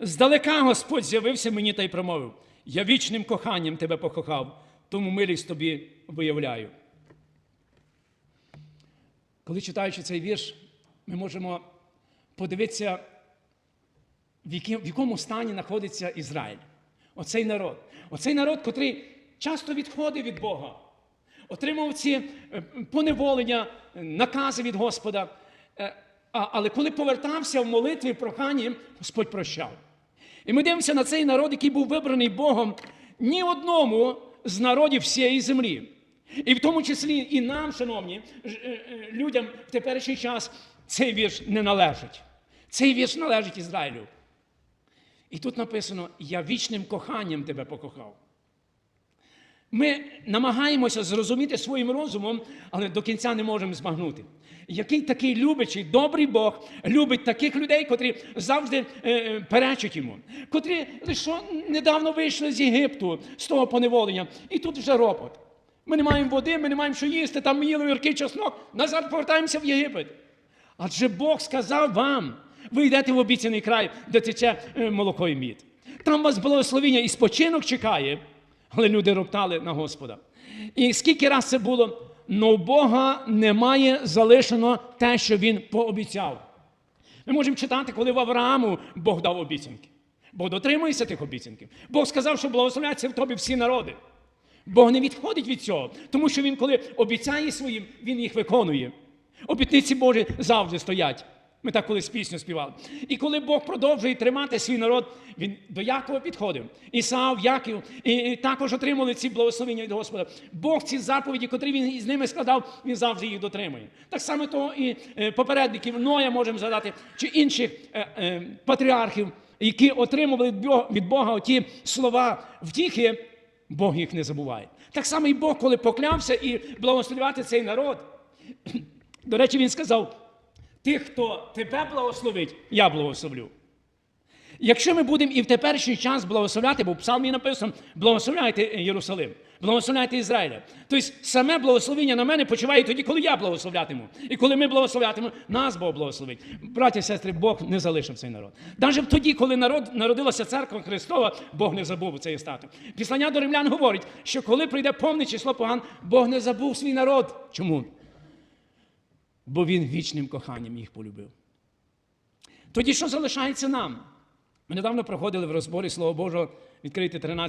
Здалека Господь з'явився мені та й промовив: Я вічним коханням тебе покохав, тому милість тобі виявляю. Коли читаючи цей вірш, ми можемо подивитися, в якому стані знаходиться Ізраїль. Оцей народ. Оцей народ, котрий часто відходив від Бога, отримав ці е, поневолення, е, накази від Господа. Але коли повертався в молитві, в проханні, Господь прощав. І ми дивимося на цей народ, який був вибраний Богом ні одному з народів всієї землі. І в тому числі і нам, шановні, е, е, людям в теперішній час цей вірш не належить. Цей вірш належить Ізраїлю. І тут написано: Я вічним коханням тебе покохав. Ми намагаємося зрозуміти своїм розумом, але до кінця не можемо збагнути. Який такий любячий, добрий Бог любить таких людей, котрі завжди е, перечать йому, котрі лише недавно вийшли з Єгипту, з того поневолення, і тут вже ропот. Ми не маємо води, ми не маємо що їсти, там їли гіркий чеснок, назад повертаємося в Єгипет. Адже Бог сказав вам, ви йдете в обіцяний край, де тече е, молоко і мід. Там вас благословіння і спочинок чекає, але люди роптали на Господа. І скільки раз це було, но в Бога немає залишено те, що він пообіцяв. Ми можемо читати, коли в Аврааму Бог дав обіцянки. Бог дотримується тих обіцянків. Бог сказав, що благословляться в тобі всі народи. Бог не відходить від цього, тому що Він, коли обіцяє своїм, Він їх виконує. Обітниці Божі завжди стоять. Ми так колись пісню співали. І коли Бог продовжує тримати свій народ, він до Якова підходив. Ісав, Яків, і, також отримали ці благословення від Господа. Бог ці заповіді, котрі він із ними складав, він завжди їх дотримує. Так само того і е, попередників Ноя можемо згадати, чи інших е, е, патріархів, які отримували від Бога- оті слова втіхи, Бог їх не забуває. Так само і Бог, коли поклявся і благословляти цей народ. До речі, він сказав: тих, хто тебе благословить, я благословлю. Якщо ми будемо і в теперішній час благословляти, бо в псалмі написано, благословляйте Єрусалим, благословляйте Ізраїля. Тобто саме благословення на мене почуває тоді, коли я благословлятиму. І коли ми благословлятимемо, нас Бог благословить. Браті і сестри, Бог не залишив цей народ. Навіть тоді, коли народ, народилася церква Христова, Бог не забув цей статус. Післання до римлян говорить, що коли прийде повне число поган, Бог не забув свій народ. Чому? Бо він вічним коханням їх полюбив. Тоді що залишається нам? Ми недавно проходили в розборі Слова Божого, відкрити 13